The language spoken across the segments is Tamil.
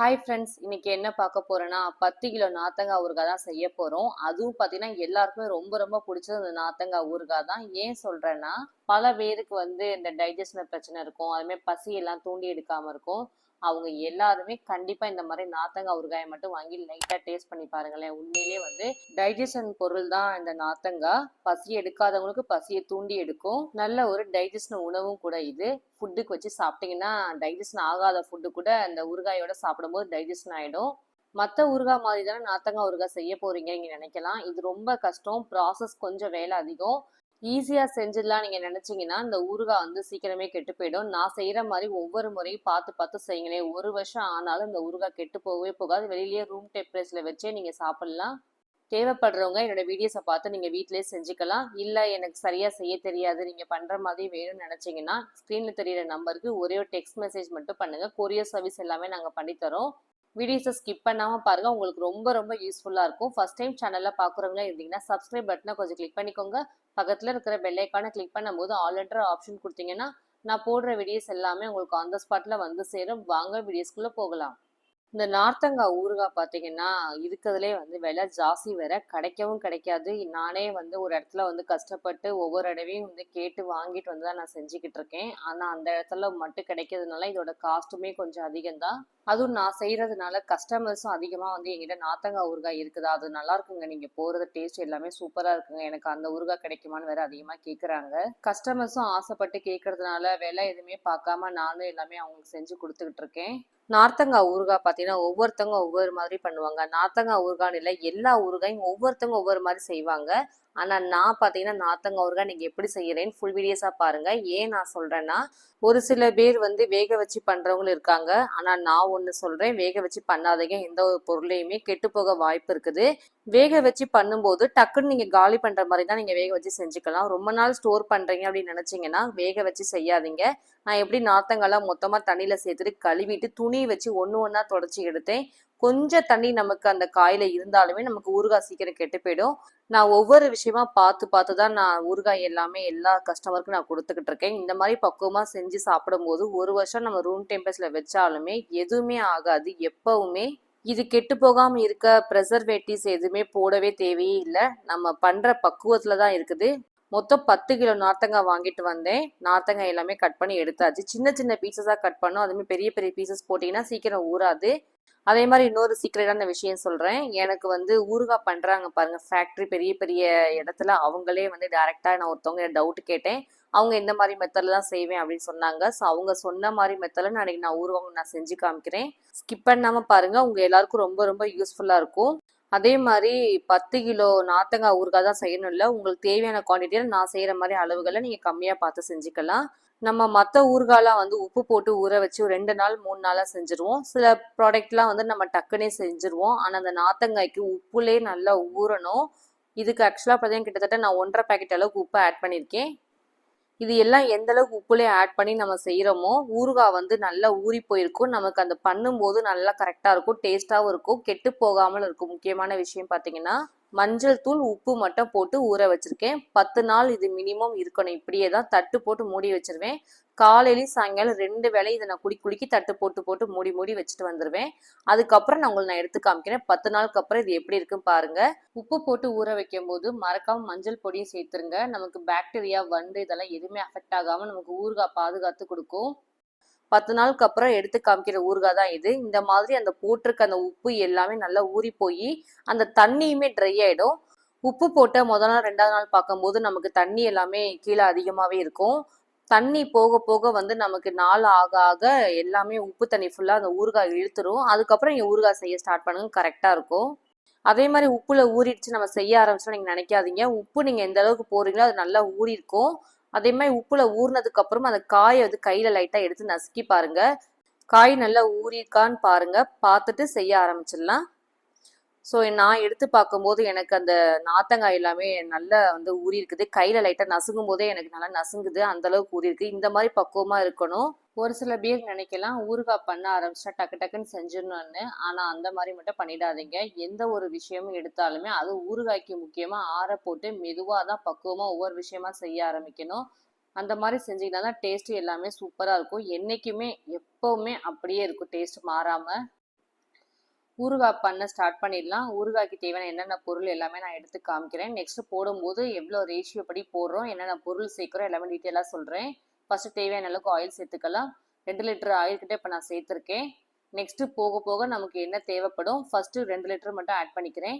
ஹாய் ஃப்ரெண்ட்ஸ் இன்னைக்கு என்ன பார்க்க போறேன்னா பத்து கிலோ நாத்தங்காய் ஊறுகாய் தான் செய்ய போறோம். அதுவும் பார்த்தீங்கன்னா எல்லாருக்குமே ரொம்ப ரொம்ப பிடிச்சது இந்த நாத்தங்காய் ஊறுகாய் தான். ஏன் சொல்றேன்னா பல பேருக்கு வந்து இந்த டைஜஷன் பிரச்சனை இருக்கும். அதுமாதிரி பசி எல்லாம் தூண்டி எடுக்காம இருக்கும். அவங்க எல்லாருமே கண்டிப்பா இந்த மாதிரி நாத்தங்காய் ஊறுகாயை மட்டும் வாங்கி லைட்டா டேஸ்ட் பண்ணி பாருங்களேன். உண்மையிலேயே வந்து டைஜஷன் பொருள் தான் இந்த நாத்தங்காய் பசி எடுக்காதவங்களுக்கு பசியை தூண்டி எடுக்கும். நல்ல ஒரு டைஜஷன் உணவும் கூட இது. ஃபுட்டுக்கு வச்சு சாப்பிட்டீங்கன்னா டைஜஷன் ஆகாத ஃபுட்டு கூட இந்த ஊறுகாயோட சாப்பிடும்போது டைஜஷன் ஆயிடும். மற்ற ஊறுகாய் மாதிரி தானே நாத்தங்காய் ஊறுகாய் செய்ய போறீங்க நீங்க நினைக்கலாம். இது ரொம்ப கஷ்டம். ப்ராசஸ் கொஞ்சம் வேலை அதிகம். ஈஸியா செஞ்சிடலாம் நீங்க நினைச்சீங்கன்னா இந்த ஊறுகாய் வந்து சீக்கிரமே கெட்டு போயிடும். நான் செய்யற மாதிரி ஒவ்வொரு முறையும் பார்த்து பார்த்து செய்யுங்களேன் ஒரு வருஷம் ஆனாலும் இந்த ஊறுகாய் கெட்டு போகவே போகாது. வெளியிலேயே ரூம் டெம்பரேச்சர்ல வச்சே நீங்க சாப்பிடலாம். தேவைப்படுறவங்க என்னோட வீடியோஸை பார்த்து நீங்கள் வீட்டிலேயே செஞ்சுக்கலாம். இல்லை எனக்கு சரியாக செய்ய தெரியாது நீங்கள் பண்ணுற மாதிரி வேணும்னு நினச்சிங்கன்னா ஸ்க்ரீனில் தெரியிற நம்பருக்கு ஒரே ஒரு டெக்ஸ்ட் மெசேஜ் மட்டும் பண்ணுங்கள் கொரியர் சர்வீஸ் எல்லாமே நாங்கள் பண்ணித்தரோம் வீடியோஸை ஸ்கிப் பண்ணாமல் பாருங்கள் உங்களுக்கு ரொம்ப ரொம்ப யூஸ்ஃபுல்லாக இருக்கும். ஃபஸ்ட் டைம் சேனலில் பார்க்குறவங்களா இருந்தீங்கன்னா சப்ஸ்கிரைப் பட்டனை கொஞ்சம் கிளிக் பண்ணிக்கோங்க. பக்கத்தில் இருக்கிற பெல்லைக்கான கிளிக் பண்ணும்போது ஆல்ரெண்டர் ஆப்ஷன் கொடுத்தீங்கன்னா நான் போடுற வீடியோஸ் எல்லாமே உங்களுக்கு ஆன் த ஸ்பாட்டில் வந்து சேரும். வாங்க வீடியோஸ்குள்ளே போகலாம். இந்த நார்த்தங்காய் ஊறுகாய் பார்த்தீங்கன்னா இருக்கிறதுலே வந்து விலை ஜாஸ்தி வேற. கிடைக்கவும் கிடைக்காது. நானே வந்து ஒரு இடத்துல வந்து கஷ்டப்பட்டு ஒவ்வொரு இடவையும் வந்து கேட்டு வாங்கிட்டு வந்து தான் நான் செஞ்சுக்கிட்டு இருக்கேன். ஆனால் அந்த இடத்துல மட்டும் கிடைக்கிறதுனால இதோட காஸ்ட்டுமே கொஞ்சம் அதிகம்தான். அதுவும் நான் செய்கிறதுனால கஸ்டமர்ஸும் அதிகமாக வந்து எங்கிட்ட நாத்தங்காய் ஊறுகாய் இருக்குதா? அது நல்லா இருக்குங்க. நீங்கள் போகிறது டேஸ்ட் எல்லாமே சூப்பராக இருக்குங்க. எனக்கு அந்த ஊறுகாய் கிடைக்குமான்னு வேற அதிகமாக கேட்குறாங்க கஸ்டமர்ஸும் ஆசைப்பட்டு கேட்கறதுனால விலை எதுவுமே பார்க்காம நானும் எல்லாமே அவங்களுக்கு செஞ்சு கொடுத்துக்கிட்டு இருக்கேன். நார்த்தங்காய் ஊறுகாய் பார்த்தீங்கன்னா ஒவ்வொருத்தவங்க ஒவ்வொரு மாதிரி பண்ணுவாங்க. நார்த்தங்காய் ஊறுகான்னு இல்லை எல்லா ஊறுகாயும் ஒவ்வொருத்தவங்க ஒவ்வொரு மாதிரி செய்வாங்க. ஆனால் நான் பார்த்தீங்கன்னா நாத்தங்க ஊறுகாய் நீங்கள் எப்படி செய்கிறேன்னு ஃபுல் வீடியோஸாக பாருங்கள் ஏன் நான் சொல்கிறேன்னா ஒரு சில பேர் வந்து வேக வச்சு பண்ணுறவங்களும் இருக்காங்க. ஆனால் நான் ஒன்று சொல்கிறேன் வேக வச்சு பண்ணாதீங்க. எந்த ஒரு பொருளையுமே கெட்டு போக வாய்ப்பு இருக்குது. வேக வச்சு பண்ணும்போது டக்குன்னு நீங்கள் காலி பண்ணுற மாதிரி தான் நீங்கள் வேக வச்சு செஞ்சுக்கலாம். ரொம்ப நாள் ஸ்டோர் பண்ணுறீங்க அப்படின்னு நினச்சிங்கன்னா வேக வச்சு செய்யாதீங்க. நான் எப்படி நாத்தங்கள்லாம் மொத்தமாக தண்ணியில் சேர்த்துட்டு கழுவிட்டு துணி வச்சு ஒன்று ஒன்றா தொடச்சி எடுத்தேன். கொஞ்சம் தண்ணி நமக்கு அந்த காயில இருந்தாலுமே நமக்கு ஊறுகாய் சீக்கிரம் கெட்டு போயிடும். நான் ஒவ்வொரு விஷயமா பார்த்து பார்த்து தான் நான் ஊறுகாய் எல்லாமே எல்லா கஸ்டமருக்கும் நான் கொடுத்துக்கிட்டு இருக்கேன். இந்த மாதிரி பக்குவமாக செஞ்சு சாப்பிடும்போது ஒரு வருஷம் நம்ம ரூம் டெம்பரேச்சரில் வச்சாலுமே எதுவுமே ஆகாது. எப்பவுமே இது கெட்டு போகாம இருக்க ப்ரெசர்வேட்டிவ்ஸ் எதுவுமே போடவே தேவையே இல்லை. நம்ம பண்ற பக்குவத்துல தான் இருக்குது. மொத்தம் பத்து கிலோ நார்த்தங்காய் வாங்கிட்டு வந்தேன். நார்த்தங்காய் எல்லாமே கட் பண்ணி எடுத்தாச்சு. சின்ன சின்ன பீசஸாக கட் பண்ணோம். அதுமாதிரி பெரிய பெரிய பீசஸ் போட்டிங்கன்னா சீக்கிரம் ஊறாது. அதே மாதிரி இன்னொரு சீக்கிரட்டான விஷயம் சொல்கிறேன் எனக்கு வந்து ஊறுகாய் பண்ணுறாங்க பாருங்கள் ஃபேக்ட்ரி பெரிய பெரிய இடத்துல. அவங்களே வந்து டேரெக்டாக நான் ஒருத்தவங்க டவுட் கேட்டேன். அவங்க இந்த மாதிரி மெத்தடில் தான் செய்வேன் அப்படின்னு சொன்னாங்க. ஸோ அவங்க சொன்ன மாதிரி மெத்தடில் நாளைக்கு நான் ஊறுகாய் நான் செஞ்சு காமிக்கிறேன். ஸ்கிப் பண்ணாமல் பாருங்கள் உங்கள் எல்லாருக்கும் ரொம்ப ரொம்ப யூஸ்ஃபுல்லாக இருக்கும். அதே மாதிரி பத்து கிலோ நாத்தங்காய் ஊறுகாய் தான் செய்யணும் இல்லை. உங்களுக்கு தேவையான குவான்டிட்டியில் நான் செய்கிற மாதிரி அளவுகளை நீங்கள் கம்மியாக பார்த்து செஞ்சுக்கலாம். நம்ம மற்ற ஊறுகாலாம் வந்து உப்பு போட்டு ஊற வச்சு ஒரு ரெண்டு நாள் மூணு நாளாக செஞ்சுருவோம். சில ப்ராடக்ட்லாம் வந்து நம்ம டக்குனே செஞ்சுருவோம். ஆனால் அந்த நாத்தங்காய்க்கு உப்புலே நல்லா ஊறணும். இதுக்கு ஆக்சுவலாக பார்த்தீங்கன்னா கிட்டத்தட்ட நான் ஒன்றரை பேக்கெட் அளவுக்கு உப்பு ஆட் பண்ணியிருக்கேன். இது எல்லாம் எந்த அளவுக்கு உப்புலேயே ஆட் பண்ணி நம்ம செய்கிறோமோ ஊறுகாய் வந்து நல்லா ஊறி போயிருக்கும். நமக்கு அந்த பண்ணும்போது நல்லா கரெக்டாக இருக்கும் டேஸ்ட்டாகவும் இருக்கும் கெட்டு போகாமல் இருக்கும். முக்கியமான விஷயம் பார்த்தீங்கன்னா மஞ்சள் தூள் உப்பு மட்டும் போட்டு ஊற வச்சிருக்கேன். பத்து நாள் இது மினிமம் இருக்கணும். இப்படியே தான் தட்டு போட்டு மூடி வச்சிருவேன். காலையிலையும் சாயங்காலம் ரெண்டு வேளை இதை நான் குடி குளிக்கி தட்டு போட்டு போட்டு மூடி மூடி வச்சுட்டு வந்துடுவேன் அதுக்கப்புறம் நான் உங்களுக்கு நான் எடுத்து காமிக்கிறேன். பத்து நாளுக்கு அப்புறம் இது எப்படி இருக்குன்னு பாருங்க. உப்பு போட்டு ஊற வைக்கும் போது மறக்காம மஞ்சள் பொடியும் சேர்த்துருங்க. நமக்கு பாக்டீரியா வண்டு இதெல்லாம் எதுவுமே அஃபெக்ட் ஆகாம நமக்கு ஊறுகாய் பாதுகாத்து கொடுக்கும். பத்து நாளுக்கு அப்புறம் எடுத்து காமிக்கிற ஊறுகாய் தான் இது. இந்த மாதிரி அந்த போட்டிருக்க அந்த உப்பு எல்லாமே நல்லா ஊறி போய் அந்த தண்ணியுமே ட்ரை ஆயிடும். உப்பு போட்ட முதல் நாள் ரெண்டாவது நாள் பார்க்கும்போது நமக்கு தண்ணி எல்லாமே கீழே அதிகமாகவே இருக்கும். தண்ணி போக போக வந்து நமக்கு நாள் ஆக ஆக எல்லாமே உப்பு தண்ணி ஃபுல்லாக அந்த ஊறுகாய் இழுத்துரும். அதுக்கப்புறம் நீங்கள் ஊறுகாய் செய்ய ஸ்டார்ட் பண்ணுங்க கரெக்டாக இருக்கும். அதே மாதிரி உப்புல ஊறிடுச்சு நம்ம செய்ய ஆரம்பிச்சோம் நீங்கள் நினைக்காதீங்க. உப்பு நீங்கள் எந்த அளவுக்கு போடுறீங்களோ அது நல்லா ஊறி இருக்கும் அதே மாதிரி உப்புல ஊறினதுக்கு அப்புறம் அந்த காயை வந்து கையில லைட்டா எடுத்து நசுக்கி பாருங்க. காய் நல்லா ஊறியிருக்கான்னு பாருங்க. பார்த்துட்டு செய்ய ஆரம்பிச்சிடலாம். ஸோ நான் எடுத்து பார்க்கும்போது எனக்கு அந்த நாத்தங்காய் எல்லாமே நல்லா வந்து ஊறி இருக்குது கையில் லைட்டாக நசுங்கும் போதே எனக்கு நல்லா நசுங்குது. அந்தளவுக்கு ஊறி இருக்குது இந்த மாதிரி பக்குவமாக இருக்கணும். ஒரு சில பேர் நினைக்கலாம். ஊறுகாய் பண்ண ஆரம்பிச்சா டக்கு டக்குன்னு செஞ்சிடணும்னு. ஆனால் அந்த மாதிரி மட்டும் பண்ணிடாதீங்க. எந்த ஒரு விஷயமும் எடுத்தாலுமே அது ஊறுகாய்க்கு முக்கியமாக ஆற போட்டு மெதுவாக தான் பக்குவமாக ஒவ்வொரு விஷயமா செய்ய ஆரம்பிக்கணும். அந்த மாதிரி செஞ்சிங்கன்னா தான் டேஸ்ட்டு எல்லாமே சூப்பராக இருக்கும். என்றைக்குமே எப்போவுமே அப்படியே இருக்கும் டேஸ்ட் மாறாமல் ஊறுகாய் பண்ண ஸ்டார்ட் பண்ணிடலாம். ஊறுகாய்க்கு தேவையான என்னென்ன பொருள் எல்லாமே நான் எடுத்து காமிக்கிறேன். நெக்ஸ்ட் போடும்போது எவ்வளோ ரேஷியோ படி போடுறோம் என்னென்ன பொருள் சேர்க்குறோம் எல்லாமே டீட்டெயிலாக சொல்கிறேன் ஃபஸ்ட்டு தேவையான அளவுக்கு ஆயில் சேர்த்துக்கலாம். ரெண்டு லிட்டர் ஆயில் கிட்டே இப்போ நான் சேர்த்துருக்கேன். நெக்ஸ்ட்டு போக போக நமக்கு என்ன தேவைப்படும்? ஃபஸ்ட்டு ரெண்டு லிட்டர் மட்டும் ஆட் பண்ணிக்கிறேன்.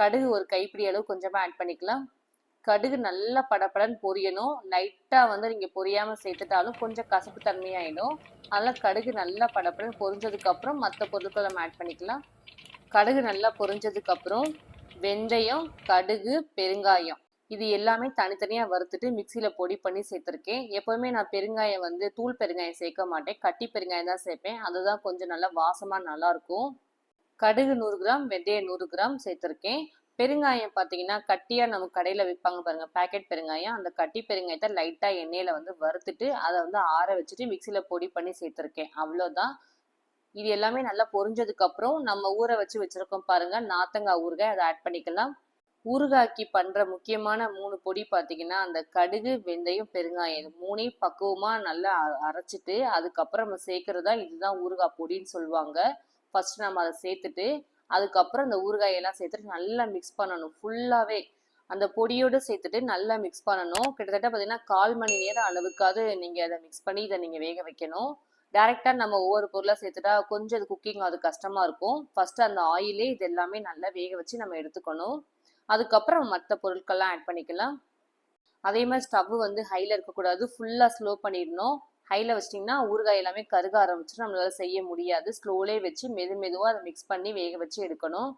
கடுகு ஒரு கைப்பிடி அளவு கொஞ்சமாக ஆட் பண்ணிக்கலாம். கடுகு நல்லா படபடன்னு பொரியணும். லைட்டாக வந்து நீங்கள் பொரியாமல் சேர்த்துட்டாலும் கொஞ்சம் கசப்பு தன்மையாயிடும். அதனால் கடுகு நல்லா படபடன்னு பொரிஞ்சதுக்கப்புறம் மற்ற பொருட்களை நம்ம ஆட் பண்ணிக்கலாம். கடுகு நல்லா பொரிஞ்சதுக்கப்புறம் வெந்தயம் கடுகு பெருங்காயம். இது எல்லாமே தனித்தனியாக வறுத்துட்டு மிக்சியில் பொடி பண்ணி சேர்த்துருக்கேன். எப்போவுமே நான் பெருங்காயம் வந்து தூள் பெருங்காயம் சேர்க்க மாட்டேன். கட்டி பெருங்காயம் தான் சேர்ப்பேன். அதுதான் கொஞ்சம் நல்லா வாசமாக நல்லாயிருக்கும் கடுகு நூறு கிராம் வெந்தயம் நூறு கிராம் சேர்த்துருக்கேன். பெருங்காயம் பார்த்தீங்கன்னா கட்டியாக நம்ம கடையில் விற்பாங்க பாருங்கள் பேக்கெட் பெருங்காயம். அந்த கட்டி பெருங்காயத்தை லைட்டாக எண்ணெயில் வந்து வறுத்துட்டு அதை வந்து ஆற வச்சுட்டு மிக்சியில் பொடி பண்ணி சேர்த்துருக்கேன். அவ்வளோதான் இது எல்லாமே நல்லா பொரிஞ்சதுக்கப்புறம் நம்ம ஊற வச்சு வச்சுருக்கோம் பாருங்கள் நாத்தங்காய் ஊறுகாய் அதை ஆட் பண்ணிக்கலாம். ஊறுகாய்க்கு பண்ணுற முக்கியமான மூணு பொடி பார்த்தீங்கன்னா அந்த கடுகு வெந்தயம் பெருங்காயம். இது மூணையும் பக்குவமாக நல்லா அரைச்சிட்டு அதுக்கப்புறம் நம்ம சேர்க்குறதா இதுதான் ஊறுகாய் பொடின்னு சொல்லுவாங்க. ஃபர்ஸ்ட் நம்ம அதை சேர்த்துட்டு அதுக்கப்புறம் அந்த ஊறுகாயெல்லாம் சேர்த்துட்டு நல்லா மிக்ஸ் பண்ணணும். ஃபுல்லாகவே அந்த பொடியோடு சேர்த்துட்டு நல்லா மிக்ஸ் பண்ணணும். கிட்டத்தட்ட பார்த்தீங்கன்னா கால் மணி நேரம் அளவுக்காவது நீங்கள் அதை மிக்ஸ் பண்ணி இதை நீங்கள் வேக வைக்கணும். டேரெக்டாக நம்ம ஒவ்வொரு பொருளாக சேர்த்துட்டா கொஞ்சம் அது குக்கிங் அது கஷ்டமாக இருக்கும். ஃபஸ்ட்டு அந்த ஆயிலே இது எல்லாமே நல்லா வேக வச்சு நம்ம எடுத்துக்கணும். அதுக்கப்புறம் மற்ற பொருட்கள்லாம் ஆட் பண்ணிக்கலாம். அதே மாதிரி ஸ்டவ் வந்து ஹையில் இருக்கக்கூடாது. ஃபுல்லாக ஸ்லோ பண்ணிடணும். ஹையில் வச்சிட்டிங்கன்னா ஊறுகாய் எல்லாமே கருக ஆரம்பிச்சு நம்மளால் செய்ய முடியாது. ஸ்லோலே வச்சு மெது மெதுவாக அதை மிக்ஸ் பண்ணி வேக வச்சு எடுக்கணும்.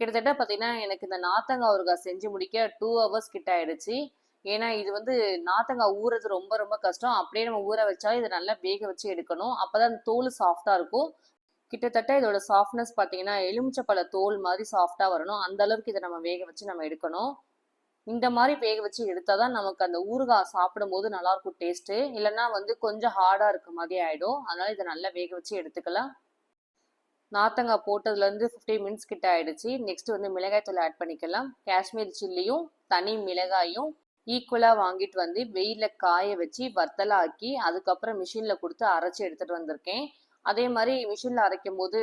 கிட்டத்தட்ட பார்த்தீங்கன்னா எனக்கு இந்த நாத்தங்காய் ஊறுகாய் செஞ்சு முடிக்க டூ ஹவர்ஸ் கிட்ட ஆயிடுச்சு. ஏன்னா இது வந்து நாத்தங்காய் ஊறது ரொம்ப ரொம்ப கஷ்டம். அப்படியே நம்ம ஊற வச்சா இதை நல்லா வேக வச்சு எடுக்கணும். அப்போதான் அந்த தோல் சாஃப்டாக இருக்கும். கிட்டத்தட்ட இதோட சாஃப்ட்னஸ் பார்த்தீங்கன்னா எலுமிச்சப்பழ தோல் மாதிரி சாஃப்டாக வரணும். அந்த அளவுக்கு இதை நம்ம வேக வச்சு நம்ம எடுக்கணும். இந்த மாதிரி வேக வச்சு எடுத்தால் தான் நமக்கு அந்த ஊறுகாய் சாப்பிடும்போது நல்லாயிருக்கும் டேஸ்ட்டு இல்லைன்னா வந்து கொஞ்சம் ஹார்டாக இருக்க மாதிரி ஆகிடும் அதனால் இதை நல்லா வேக வச்சு எடுத்துக்கலாம். நாத்தங்காய் போட்டதுலேருந்து ஃபிஃப்டி மினிட்ஸ் கிட்ட ஆயிடுச்சு. நெக்ஸ்ட் வந்து மிளகாய் தூள் ஆட் பண்ணிக்கலாம். காஷ்மீர் சில்லியும் தனி மிளகாயும் ஈக்குவலாக வாங்கிட்டு வந்து வெயிலில் காய வச்சு வத்தலாக்கி அதுக்கப்புறம் மிஷினில் கொடுத்து அரைச்சி எடுத்துகிட்டு வந்திருக்கேன். அதே மாதிரி மிஷினில் அரைக்கும் போது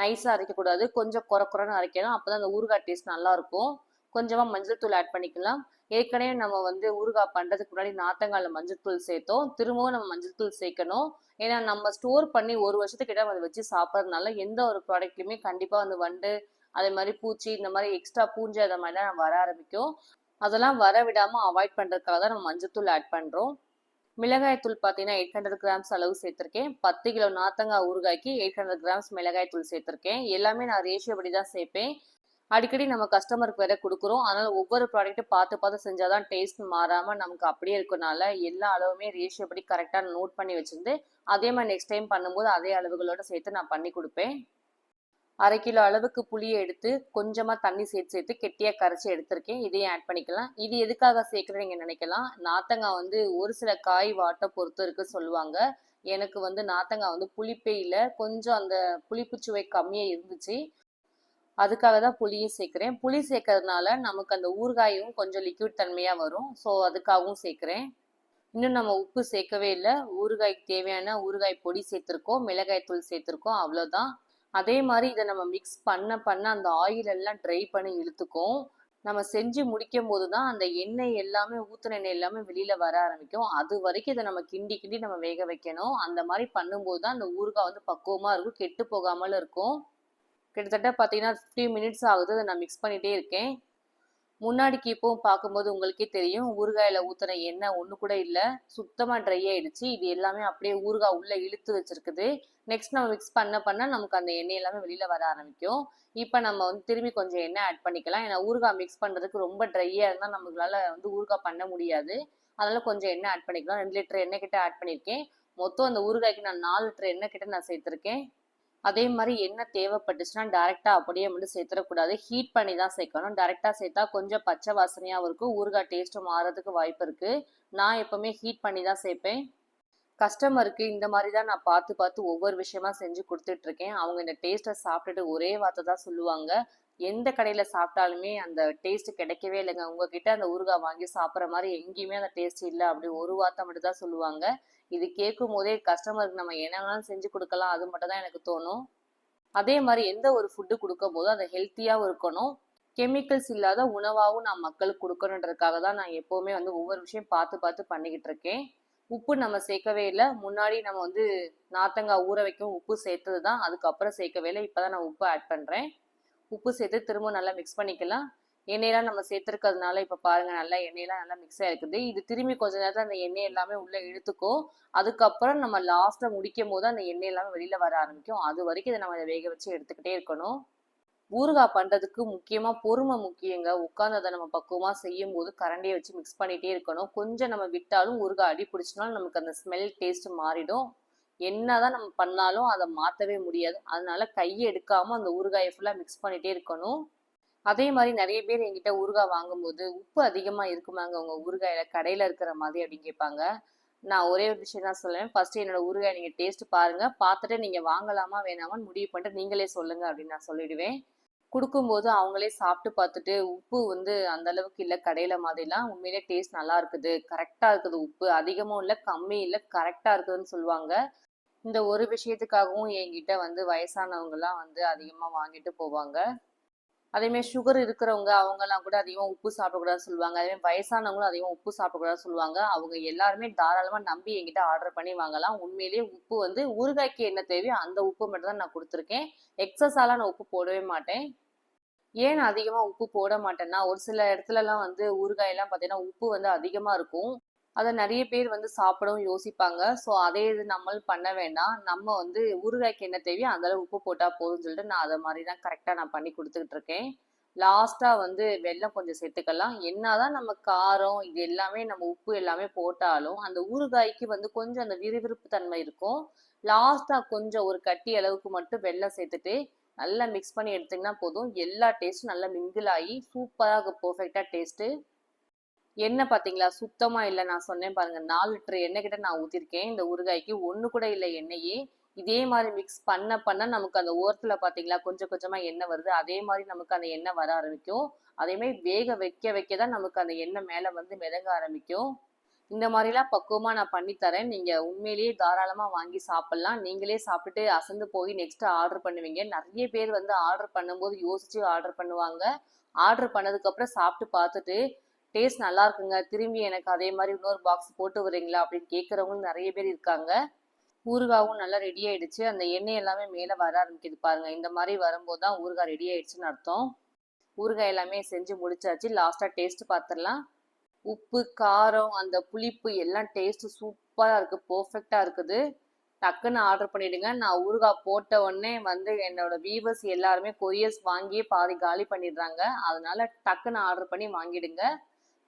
நைஸாக அரைக்கக்கூடாது. கொஞ்சம் குறை குறைன்னு அரைக்கணும். அப்போ தான் அந்த ஊறுகாய் டேஸ்ட் நல்லாயிருக்கும் கொஞ்சமாக மஞ்சள் தூள் ஆட் பண்ணிக்கலாம். ஏற்கனவே நம்ம வந்து ஊறுகாய் பண்ணுறதுக்கு முன்னாடி நாத்தங்கால மஞ்சள் தூள் சேர்த்தோம். திரும்பவும் நம்ம மஞ்சள் தூள் சேர்க்கணும். ஏன்னா நம்ம ஸ்டோர் பண்ணி ஒரு வருஷத்துக்கிட்ட அதை வச்சு சாப்பிட்றதுனால எந்த ஒரு ப்ராடக்ட்லையுமே கண்டிப்பாக வந்து வண்டு அதே மாதிரி பூச்சி இந்த மாதிரி எக்ஸ்ட்ரா பூஞ்சை அதை மாதிரிலாம் வர ஆரம்பிக்கும். அதெல்லாம் வர விடாமல் அவாய்ட் பண்ணுறதுக்காக தான் நம்ம மஞ்சள் தூள் ஆட் பண்ணுறோம் மிளகாய் தூள் பார்த்தீங்கன்னா எயிட் ஹண்ட்ரட் கிராம்ஸ் அளவு சேர்த்துருக்கேன். பத்து கிலோ நாத்தங்காய் ஊறுகாய்க்கு எயிட் ஹண்ட்ரட் கிராம்ஸ் மிளகாய் தூள் சேர்த்துருக்கேன். எல்லாமே நான் ரேஷியோ படி தான் சேர்ப்பேன். அடிக்கடி நம்ம கஸ்டமருக்கு வேற கொடுக்குறோம். அதனால ஒவ்வொரு ப்ராடக்ட்டும் பார்த்து பார்த்து செஞ்சாதான் டேஸ்ட் மாறாமல் நமக்கு அப்படியே இருக்கனால எல்லா அளவுமே ரேஷியோ படி கரெக்டாக நோட் பண்ணி வச்சிருந்து அதே மாதிரி நெக்ஸ்ட் டைம் பண்ணும்போது அதே அளவுகளோட சேர்த்து நான் பண்ணி கொடுப்பேன். அரை கிலோ அளவுக்கு புளியை எடுத்து கொஞ்சமாக தண்ணி சேர்த்து சேர்த்து கெட்டியாக கரைச்சி எடுத்திருக்கேன். இதையும் ஆட் பண்ணிக்கலாம். இது எதுக்காக சேர்க்குறேன் நீங்கள் நினைக்கலாம். நாத்தங்காய் வந்து ஒரு சில காய் வாட்டை பொறுத்து இருக்கு சொல்லுவாங்க. எனக்கு வந்து நாத்தங்காய் வந்து புளிப்பே இல்லை. கொஞ்சம் அந்த புளிப்பு சுவை கம்மியாக இருந்துச்சு. அதுக்காக தான் புளியும் சேர்க்குறேன். புளி சேர்க்கறதுனால நமக்கு அந்த ஊறுகாயும் கொஞ்சம் லிக்விட் தன்மையாக வரும். ஸோ அதுக்காகவும் சேர்க்குறேன். இன்னும் நம்ம உப்பு சேர்க்கவே இல்லை. ஊறுகாய்க்கு தேவையான ஊறுகாய் பொடி சேர்த்துருக்கோம். மிளகாய் தூள் சேர்த்துருக்கோம். அவ்வளோதான் அதே மாதிரி இதை நம்ம மிக்ஸ் பண்ண பண்ண அந்த ஆயில் எல்லாம் ட்ரை பண்ணி இழுத்துக்கும். நம்ம செஞ்சு முடிக்கும் போது தான் அந்த எண்ணெய் எல்லாமே ஊற்றுன எண்ணெய் எல்லாமே வெளியில் வர ஆரம்பிக்கும். அது வரைக்கும் இதை நம்ம கிண்டி கிண்டி நம்ம வேக வைக்கணும். அந்த மாதிரி பண்ணும்போது தான் அந்த ஊறுகாய் வந்து பக்குவமாக இருக்கும். கெட்டு போகாமல் இருக்கும். கிட்டத்தட்ட பார்த்தீங்கன்னா ஃபிஃப்டி மினிட்ஸ் ஆகுது. அதை நான் மிக்ஸ் பண்ணிகிட்டே இருக்கேன். முன்னாடிக்கு இப்போவும் பார்க்கும்போது உங்களுக்கே தெரியும். ஊறுகாயில் ஊற்றுன எண்ணெய் ஒன்று கூட இல்லை. சுத்தமாக ட்ரை ஆகிடுச்சு இது எல்லாமே அப்படியே ஊறுகாய் உள்ளே இழுத்து வச்சுருக்குது. நெக்ஸ்ட் நம்ம மிக்ஸ் பண்ண பண்ண நமக்கு அந்த எண்ணெய் எல்லாமே வெளியில் வர ஆரம்பிக்கும். இப்போ நம்ம வந்து திரும்பி கொஞ்சம் எண்ணெய் ஆட் பண்ணிக்கலாம். ஏன்னா ஊறுகாய் மிக்ஸ் பண்ணுறதுக்கு ரொம்ப ட்ரையாக இருந்தால் நம்மளால வந்து ஊறுகாய் பண்ண முடியாது. அதனால் கொஞ்சம் எண்ணெய் ஆட் பண்ணிக்கலாம். ரெண்டு லிட்டர் எண்ணெய் கிட்ட ஆட் பண்ணியிருக்கேன் மொத்தம் அந்த ஊறுகாய்க்கு நான் நாலு லிட்டர் எண்ணெய் கிட்ட நான் சேர்த்துருக்கேன். அதே மாதிரி என்ன தேவைப்பட்டுச்சுன்னா டேரெக்டாக அப்படியே மட்டும் சேர்த்துடக்கூடாது. ஹீட் பண்ணி தான் சேர்க்கணும். டேரெக்டாக சேர்த்தா கொஞ்சம் பச்சை வாசனையாகவும் இருக்கும். ஊறுகாய் டேஸ்ட்டும் மாறதுக்கு வாய்ப்பு இருக்குது நான் எப்போவுமே ஹீட் பண்ணி தான் சேர்ப்பேன். கஸ்டமருக்கு இந்த மாதிரி தான் நான் பார்த்து பார்த்து ஒவ்வொரு விஷயமா செஞ்சு கொடுத்துட்ருக்கேன். அவங்க இந்த டேஸ்ட்டை சாப்பிட்டுட்டு ஒரே வார்த்தை தான் சொல்லுவாங்க. எந்த கடையில் சாப்பிட்டாலுமே அந்த டேஸ்ட் கிடைக்கவே இல்லைங்க. உங்ககிட்ட அந்த ஊறுகாய் வாங்கி சாப்பிட்ற மாதிரி எங்கேயுமே அந்த டேஸ்ட் இல்லை. அப்படி ஒரு வார்த்தை மட்டும் தான் சொல்லுவாங்க. இது கேட்கும் போதே கஸ்டமருக்கு நம்ம என்ன வேணாலும் செஞ்சு கொடுக்கலாம் அது மட்டும் தான் எனக்கு தோணும். அதே மாதிரி எந்த ஒரு ஃபுட்டு கொடுக்கும் போதும் அது ஹெல்த்தியாகவும் இருக்கணும். கெமிக்கல்ஸ் இல்லாத உணவாகவும் நான் மக்களுக்கு கொடுக்கணுன்றதுக்காக தான் நான் எப்போவுமே வந்து ஒவ்வொரு விஷயம் பார்த்து பார்த்து பண்ணிக்கிட்டு இருக்கேன். உப்பு நம்ம சேர்க்கவே இல்லை. முன்னாடி நம்ம வந்து நாத்தங்காய் ஊற வைக்கும் உப்பு சேர்த்தது தான். அதுக்கப்புறம் சேர்க்கவே இல்லை. இப்போ தான் நான் உப்பு ஆட் பண்ணுறேன் உப்பு சேர்த்து திரும்ப நல்லா மிக்ஸ் பண்ணிக்கலாம். எண்ணெயெல்லாம் நம்ம சேர்த்துருக்கிறதுனால இப்போ பாருங்க நல்லா எண்ணெயெல்லாம் நல்லா மிக்ஸ் ஆயிருக்குது. இது திரும்பி கொஞ்ச நேரத்தில் அந்த எண்ணெய் எல்லாமே உள்ளே இழுத்துக்கும் அதுக்கப்புறம் நம்ம லாஸ்ட்டில் முடிக்கும் போது அந்த எண்ணெய் எல்லாமே வெளியில் வர ஆரம்பிக்கும். அது வரைக்கும் இதை நம்ம இதை வேக வச்சு எடுத்துக்கிட்டே இருக்கணும். ஊறுகாய் பண்ணுறதுக்கு முக்கியமாக பொறுமை முக்கியங்க. உட்காந்து அதை நம்ம பக்குவமாக செய்யும் போது கரண்டியை வச்சு மிக்ஸ் பண்ணிகிட்டே இருக்கணும். கொஞ்சம் நம்ம விட்டாலும் ஊறுகாய் அடி பிடிச்சினாலும் நமக்கு அந்த ஸ்மெல் டேஸ்ட் மாறிடும். என்னதான் நம்ம பண்ணாலும் அதை மாற்றவே முடியாது. அதனால கையை எடுக்காமல் அந்த ஊறுகாயை ஃபுல்லாக மிக்ஸ் பண்ணிகிட்டே இருக்கணும். அதே மாதிரி நிறைய பேர் என்கிட்ட ஊறுகாய் வாங்கும்போது உப்பு அதிகமாக இருக்குமாங்க. உங்கள் ஊறுகாயில் கடையில் இருக்கிற மாதிரி அப்படின்னு கேட்பாங்க. நான் ஒரே ஒரு விஷயம் தான் சொல்லுவேன். ஃபர்ஸ்ட் என்னோட ஊறுகாய் நீங்கள் டேஸ்ட் பாருங்கள் பார்த்துட்டு நீங்கள் வாங்கலாமா வேணாமான்னு முடிவு பண்ணிட்டு நீங்களே சொல்லுங்கள் அப்படின்னு நான் சொல்லிடுவேன். கொடுக்கும்போது அவங்களே சாப்பிட்டு பார்த்துட்டு உப்பு வந்து அந்த அளவுக்கு இல்லை கடையில மாதிரிலாம் உண்மையிலே டேஸ்ட் நல்லா இருக்குது. கரெக்டாக இருக்குது உப்பு. அதிகமும் இல்லை கம்மி இல்லை கரெக்டாக இருக்குதுன்னு சொல்லுவாங்க. இந்த ஒரு விஷயத்துக்காகவும் என்கிட்ட வந்து வயசானவங்கலாம் வந்து அதிகமாக வாங்கிட்டு போவாங்க. அதேமாதிரி சுகர் இருக்கிறவங்க அவங்கெல்லாம் கூட அதிகமாக உப்பு சாப்பிடக்கூடாதுன்னு சொல்லுவாங்க. அதே வயசானவங்களும் அதிகமாக உப்பு சாப்பிடக்கூடாதுன்னு சொல்லுவாங்க. அவங்க எல்லாருமே தாராளமாக நம்பி என்கிட்ட ஆர்டர் பண்ணி வாங்கலாம். உண்மையிலேயே உப்பு வந்து ஊறுகாய்க்கு என்ன தேவையோ அந்த உப்பு மட்டும் தான் நான் கொடுத்துருக்கேன். எக்ஸஸாலாம் நான் உப்பு போடவே மாட்டேன். ஏன் நான் அதிகமாக உப்பு போட மாட்டேன்னா ஒரு சில இடத்துலலாம் வந்து ஊறுகாயெல்லாம் பார்த்தீங்கன்னா உப்பு வந்து அதிகமாக இருக்கும். அதை நிறைய பேர் வந்து சாப்பிடவும் யோசிப்பாங்க. ஸோ அதே இது நம்மளும் பண்ண வேண்டாம். நம்ம வந்து ஊறுகாய்க்கு என்ன தேவையோ அந்த அளவு உப்பு போட்டால் போதும்னு சொல்லிட்டு நான் அதை மாதிரி தான் கரெக்டாக நான் பண்ணி கொடுத்துக்கிட்டு இருக்கேன். லாஸ்ட்டாக வந்து வெல்லம் கொஞ்சம் சேர்த்துக்கலாம். என்னதான் நம்ம காரம் இது எல்லாமே நம்ம உப்பு எல்லாமே போட்டாலும் அந்த ஊறுகாய்க்கு வந்து கொஞ்சம் அந்த விறுவிறுப்பு தன்மை இருக்கும். லாஸ்ட்டாக கொஞ்சம் ஒரு கட்டி அளவுக்கு மட்டும் வெல்லம் சேர்த்துட்டு நல்லா மிக்ஸ் பண்ணி எடுத்திங்கன்னா போதும். எல்லா டேஸ்ட்டும் நல்லா மிங்கிள் ஆகி சூப்பராக பர்ஃபெக்டாக டேஸ்ட்டு எண்ணெய் பார்த்தீங்களா? சுத்தமாக இல்லை. நான் சொன்னேன் பாருங்க. நாலு லிட்டர் எண்ணெய் கிட்ட நான் ஊற்றிருக்கேன் இந்த ஊறுகாய்க்கு ஒன்று கூட இல்லை எண்ணெயே. இதே மாதிரி மிக்ஸ் பண்ண பண்ண நமக்கு அந்த ஓரத்தில் பார்த்தீங்களா? கொஞ்சம் கொஞ்சமாக எண்ணெய் வருது. அதே மாதிரி நமக்கு அந்த எண்ணெய் வர ஆரம்பிக்கும். அதே மாதிரி வேக வைக்க வைக்க தான் நமக்கு அந்த எண்ணெய் மேலே வந்து மிதங்க ஆரம்பிக்கும். இந்த மாதிரிலாம் பக்குவமாக நான் பண்ணி தரேன். நீங்கள் உண்மையிலேயே தாராளமாக வாங்கி சாப்பிட்லாம். நீங்களே சாப்பிட்டுட்டு அசந்து போய் நெக்ஸ்ட் ஆர்டர் பண்ணுவீங்க. நிறைய பேர் வந்து ஆர்டர் பண்ணும்போது யோசிச்சு ஆர்டர் பண்ணுவாங்க. ஆர்டர் பண்ணதுக்கப்புறம் சாப்பிட்டு பார்த்துட்டு டேஸ்ட் நல்லா இருக்குங்க. திரும்பி எனக்கு அதே மாதிரி இன்னொரு பாக்ஸ் போட்டு வரீங்களா அப்படின்னு கேட்குறவங்களும் நிறைய பேர் இருக்காங்க. ஊறுகாவும் நல்லா ரெடி ஆயிடுச்சு. அந்த எண்ணெய் எல்லாமே மேலே வர ஆரம்பிக்குது பாருங்க. இந்த மாதிரி வரும்போது தான் ஊறுகாய் ரெடி ஆயிடுச்சுன்னு அர்த்தம். ஊறுகாய் எல்லாமே செஞ்சு முடிச்சாச்சு. லாஸ்ட்டாக டேஸ்ட் பார்த்துடலாம் உப்பு காரம் அந்த புளிப்பு எல்லாம் டேஸ்ட் சூப்பராக இருக்குது பர்ஃபெக்டாக இருக்குது. டக்குன்னு ஆர்டர் பண்ணிடுங்க. நான் ஊறுகாய் போட்ட உடனே வந்து என்னோட வீவர்ஸ் எல்லாருமே கொரியர்ஸ் வாங்கியே பாதி காலி பண்ணிடுறாங்க. அதனால டக்குன்னு ஆர்டர் பண்ணி வாங்கிடுங்க.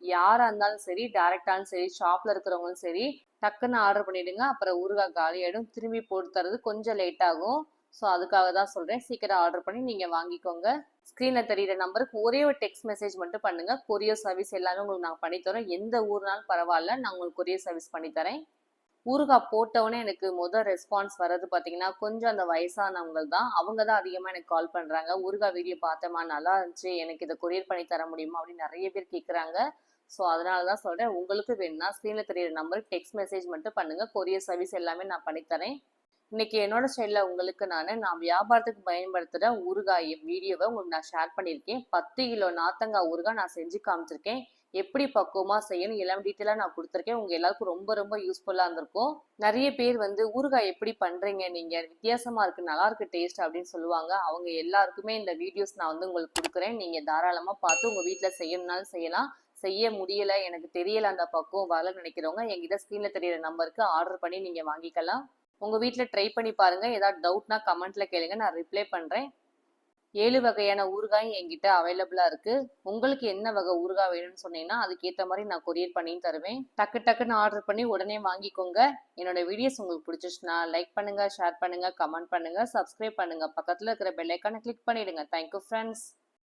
யாராக இருந்தாலும் சரி டேரெக்டாலும் சரி ஷாப்பில் இருக்கிறவங்களும் சரி டக்குன்னு ஆர்டர் பண்ணிடுங்க. அப்புறம் ஊறுகாய் காலி ஆகிடும் திரும்பி போட்டு தரது கொஞ்சம் லேட் ஆகும். ஸோ அதுக்காக தான் சொல்கிறேன் சீக்கிரம் ஆர்டர் பண்ணி நீங்கள் வாங்கிக்கோங்க. ஸ்க்ரீனில் தெரியிற நம்பருக்கு ஒரே ஒரு டெக்ஸ்ட் மெசேஜ் மட்டும் பண்ணுங்க. கொரியர் சர்வீஸ் எல்லாமே உங்களுக்கு நாங்கள் பண்ணித்தரோம் எந்த ஊர்னாலும் பரவாயில்ல. நான் உங்களுக்கு கொரியர் சர்வீஸ் பண்ணித்தரேன் ஊறுகாய் போட்டவுடனே எனக்கு முதல் ரெஸ்பான்ஸ் வர்றது பார்த்தீங்கன்னா கொஞ்சம் அந்த வயசானவங்க தான். அவங்க தான் அதிகமாக எனக்கு கால் பண்ணுறாங்க ஊறுகாய் வீடியோ பார்த்தேம்மா நல்லா இருந்துச்சு. எனக்கு இதை கொரியர் பண்ணி தர முடியுமா அப்படின்னு நிறைய பேர் கேட்குறாங்க ஸோ அதனால தான் சொல்கிறேன் உங்களுக்கு வேணும்னா ஸ்க்ரீனில் தெரியிற நம்பருக்கு டெக்ஸ்ட் மெசேஜ் மட்டும் பண்ணுங்கள் கொரியர் சர்வீஸ் எல்லாமே நான் பண்ணித்தரேன் இன்னைக்கு என்னோட ஸ்டைலில் உங்களுக்கு நான் நான் வியாபாரத்துக்கு பயன்படுத்துகிற ஊறுகாய் வீடியோவை உங்களுக்கு நான் ஷேர் பண்ணியிருக்கேன். பத்து கிலோ நாத்தங்காய் ஊறுகாய் நான் செஞ்சு காமிச்சிருக்கேன். எப்படி பக்குவமாக செய்யணும் எல்லாம் டீட்டெயிலாக நான் கொடுத்துருக்கேன். உங்கள் எல்லாருக்கும் ரொம்ப ரொம்ப யூஸ்ஃபுல்லாக இருந்திருக்கும். நிறைய பேர் வந்து ஊறுகாய் எப்படி பண்ணுறீங்க நீங்கள் வித்தியாசமாக இருக்குது நல்லாயிருக்கு டேஸ்ட் அப்படின்னு சொல்லுவாங்க. அவங்க எல்லாருக்குமே இந்த வீடியோஸ் நான் வந்து உங்களுக்கு கொடுக்குறேன். நீங்கள் தாராளமாக பார்த்து உங்கள் வீட்டில் செய்யணும்னாலும் செய்யலாம். செய்ய முடியல எனக்கு தெரியல அந்த பக்கம் வரல நினைக்கிறவங்க என்கிட்ட ஸ்க்ரீனில் தெரியிற நம்பருக்கு ஆர்டர் பண்ணி நீங்கள் வாங்கிக்கலாம். உங்கள் வீட்டில் ட்ரை பண்ணி பாருங்கள் ஏதாவது டவுட்னா கமெண்ட்டில் கேளுங்க. நான் ரிப்ளை பண்ணுறேன் ஏழு வகையான ஊறுகாயும் என்கிட்ட அவைலபிளாக இருக்குது உங்களுக்கு என்ன வகை ஊறுகாய் வேணும்னு சொன்னீங்கன்னா அதுக்கேற்ற மாதிரி நான் கொரியர் பண்ணியும் தருவேன். டக்கு டக்குன்னு ஆர்டர் பண்ணி உடனே வாங்கிக்கோங்க. என்னோட வீடியோஸ் உங்களுக்கு பிடிச்சிச்சுன்னா லைக் பண்ணுங்கள் ஷேர் பண்ணுங்கள் கமெண்ட் பண்ணுங்கள் சப்ஸ்கிரைப் பண்ணுங்கள் பக்கத்தில் இருக்கிற பெல்லைக்கான கிளிக் பண்ணிவிடுங்க தேங்க்யூ ஃப்ரெண்ட்ஸ்